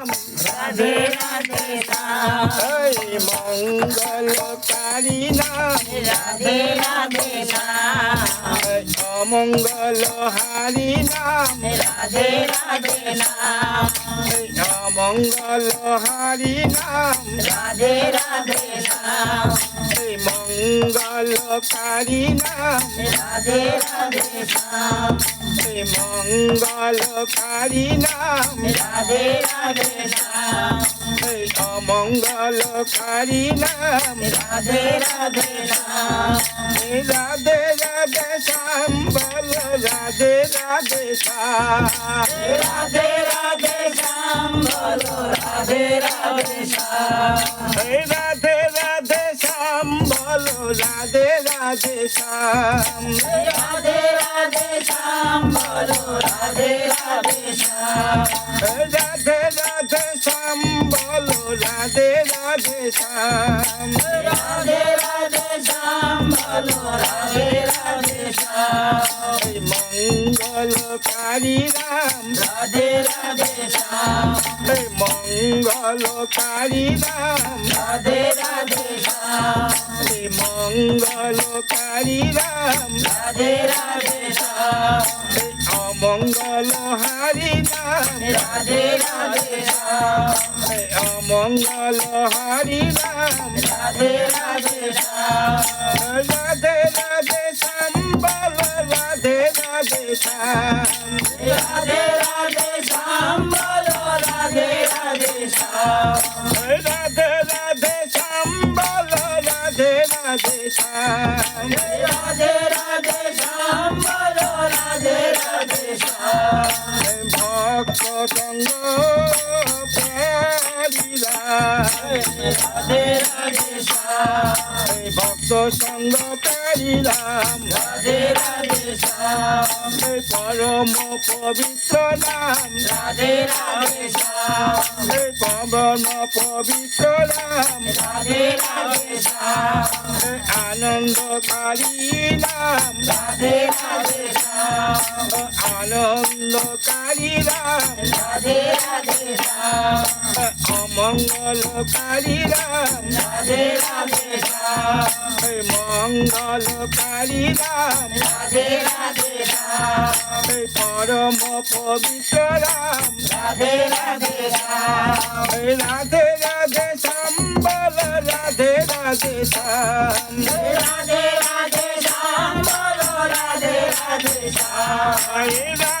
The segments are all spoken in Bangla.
রাধে রাধে শ্যাম এই মঙ্গলকারী নাম রাধে রাধে শ্যাম এই অমঙ্গলহারি নাম রাধে রাধে নাম এই অমঙ্গলহারি নাম রাধে রাধে শ্যাম এই মঙ্গলকারী নাম। রাধে রাধে শ্যাম। এই মঙ্গলকারী নাম। রাধে রাধে শ্যাম। অমঙ্গলকারী নাম। রাধে রাধে শ্যাম। রাধে রাধে শ্যাম বল রাধে রাধে শ্যাম। রাধে রাধে শ্যাম বলো রাধে রাধে শ্যাম। রাধে শ্যাম রাধে রাধে শ্যাম, বলো রাধে রাধে শ্যাম। রাধে রাধে শ্যাম, বলো রাধে রাধে শ্যাম রাধে রাধে শ্যাম বলো রাধে রাধে শ্যাম মঙ্গলকারী রাম রাধে রাধে শ্যাম মঙ্গলকারী রাম রাধে রাধে শ্যাম মঙ্গলকারী রাম রাধে রাধে শ্যাম এই অমঙ্গলহারি রাম রাধে রাধে শ্যাম এই রাম রাধে রাধে শ্যাম রাধে রাধে শ্যাম বল রাধে রাধে শ্যাম রাধে রাধে শ্যাম বলো রাধে রাধে শ্যাম রাধে রাধে শ্যাম বল ভক্ত সঙ্গ প্যারিলাম রাধে রাধে শ্যাম পরম পবিত্র নাম। রাধে রাধে শ্যাম পবন পবিত্র নাম। রাধে রাধে শ্যাম আনন্দকারী নাম। রাধে আনন্দকারী রাম রাধে রাধে শ্যাম রাম রাধে রাম পরম পবিত্র রাম রাধে রাধে শ্যাম রাধে রাধে শ্যাম বল রাধে রাধে রাধে রাধে রাধে রাধে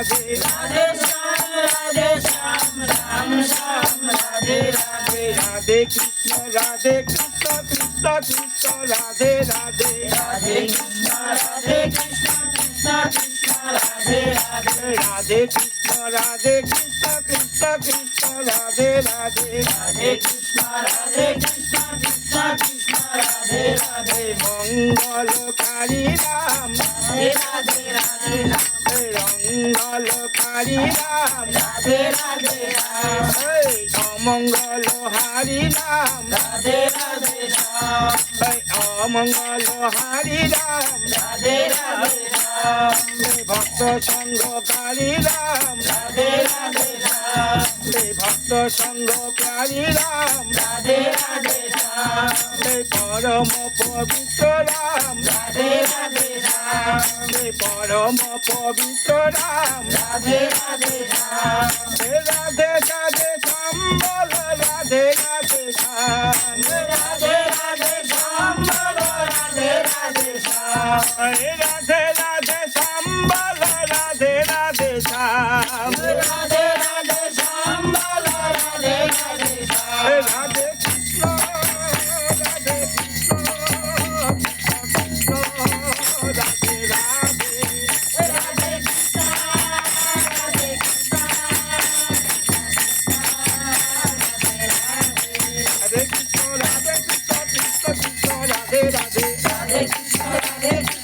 রাধে রাধে শ্যাম রাধে শ্যাম শ্যাম Radhe Radhe Radhe Krishna Radhe Krishna Krishna Krishna Radhe Radhe Radhe Krishna Radhe Krishna Radhe Krishna, Radhe Krishna, Krishna Krishna, Radhe Radhe, Radhe Krishna, Radhe Krishna, Krishna Radhe Radhe, Mangala Kari Ram, Radhe Radhe, Radhe Ram, রঙ্গলকারী Ram, Radhe Radhe Ram. অমঙ্গল হারি রাম, রাধে রাধে রাম। অমঙ্গল হারি রাম, রাধে রাধে রাম। ভক্ত সঙ্গকারী রাম, রাধে রাধে রাম। ভক্ত সঙ্গ রাধে রাম পরম পবিত্র রাম রাধে রাধে রাম পরম পবিত্র রাম রাধে রাধে রাম রাধে রাধে শ্যাম বল রাধে রাধে শ্যাম রাধে রাধে শ্যাম বলো রাধে রাধে শ্যাম রাধে রাধে শ্যাম বল রাধে রাধে শ্যাম রাধে রাধে শ্যাম বলো রাধে রাধে শ্যাম Hare Krishna,